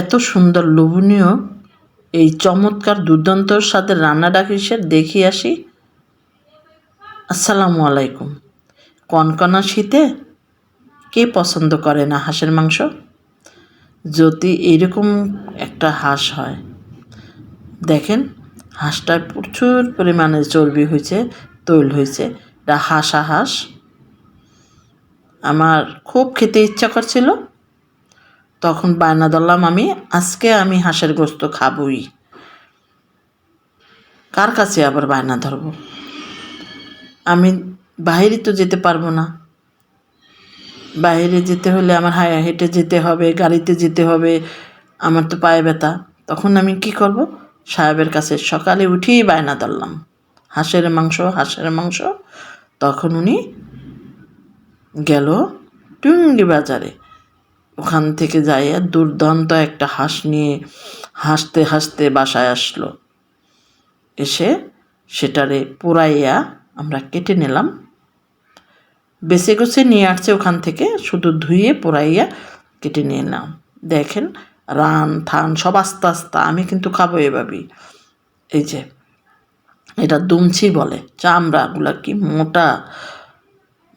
এত সুন্দর লোভনীয় এই চমৎকার দুর্দান্তর সাথে রান্নাটা কিসের দেখি আসি। আসসালামু আলাইকুম। কনকনা শীতে কে পছন্দ করে না হাঁসের মাংস? যদি এরকম একটা হাঁস হয়। দেখেন, হাঁসটায় প্রচুর পরিমাণে চর্বি হয়েছে, তৈল হয়েছে। এটা হাঁসা হাঁস। আমার খুব খেতে ইচ্ছা করছিল। তখন বায়না ধরলাম আমি আজকে আমি হাঁসের গোস্ত খাবই। কার কাছে আবার বায়না ধরবো? আমি বাইরে তো যেতে পারব না। বাইরে যেতে হলে আমার হায় হেঁটে যেতে হবে, গাড়িতে যেতে হবে, আমার তো পায়ে ব্যথা। তখন আমি কি করব? সাহেবের কাছে সকালে উঠেই বায়না ধরলাম। হাঁসের মাংস হাঁসের মাংস। তখন উনি গেল টুঙ্গি বাজারে। ওখান থেকে যাইয়া দুর্দান্ত একটা হাঁস নিয়ে হাসতে হাসতে বাসায় আসলো। এসে সেটারে পোড়াইয়া আমরা কেটে নিলাম। বেছে গুছে নিয়ে আসছে ওখান থেকে, শুধু ধুয়ে পোড়াইয়া কেটে নিলাম দেখেন, রান, থান, সব আস্তে আস্তে, আমি কিন্তু খাব এভাবেই। এই যে, এটা দুমছি বলে, চামড়াগুলা কি মোটা?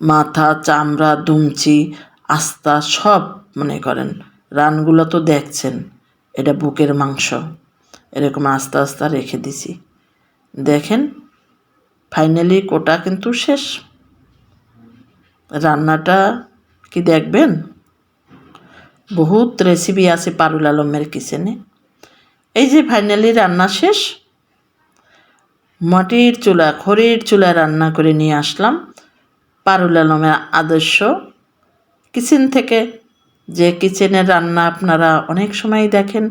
মাথা, চামড়া দুমচি আস্তা সব মনে করেন। রানগুলো তো দেখছেন, এটা বুকের মাংস। এরকম আস্তে আস্তে রেখে দিছি। দেখেন, ফাইনালি কোটা কিন্তু শেষ। রান্নাটা কি দেখবেন? বহুত রেসিপি আছে পারুল আলমের কিচেনে। এই যে ফাইনালি রান্না শেষ, মাটির চুলা, খড়ির চুলা রান্না করে নিয়ে আসলাম পারুল আলমের আদর্শ কিচেন থেকে যে কিচেনের রান্না আপনারা অনেক সময় দেখেন।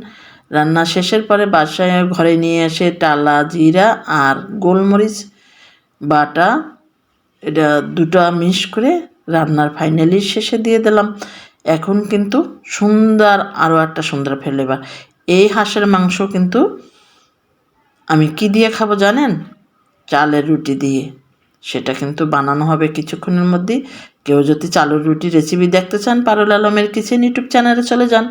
রান্না শেষের পরে বাসায় ঘরে নিয়ে এসে টালা, জিরা আর গোলমরিচ, বাটা, এটা দুটো মিক্স করে রান্নার ফাইনালি শেষে দিয়ে দিলাম। এখন কিন্তু সুন্দর আরও একটা সুন্দর ফ্লেভার এই হাঁসের মাংস কিন্তু আমি কি দিয়ে খাব জানেন? চালের রুটি দিয়ে। সেটা কিন্তু বানানো হবে কিছুক্ষণের মধ্যেই। কেউ যদি চালুর রুটি রেসিপি দেখতে চান, পারুল আলমের কিচেন ইউটিউব চ্যানেলে চলে যান।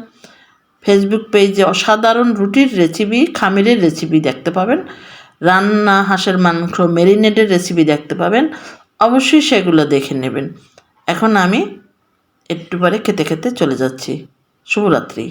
ফেসবুক পেজে অসাধারণ রুটির রেসিপি খামিরের রেসিপি দেখতে পাবেন। রান্না হাঁসের মাংস মেরিনেটের রেসিপি দেখতে পাবেন। অবশ্যই সেগুলো দেখে নেবেন। এখন আমি একটু পরে খেতে খেতে চলে যাচ্ছি। শুভরাত্রি।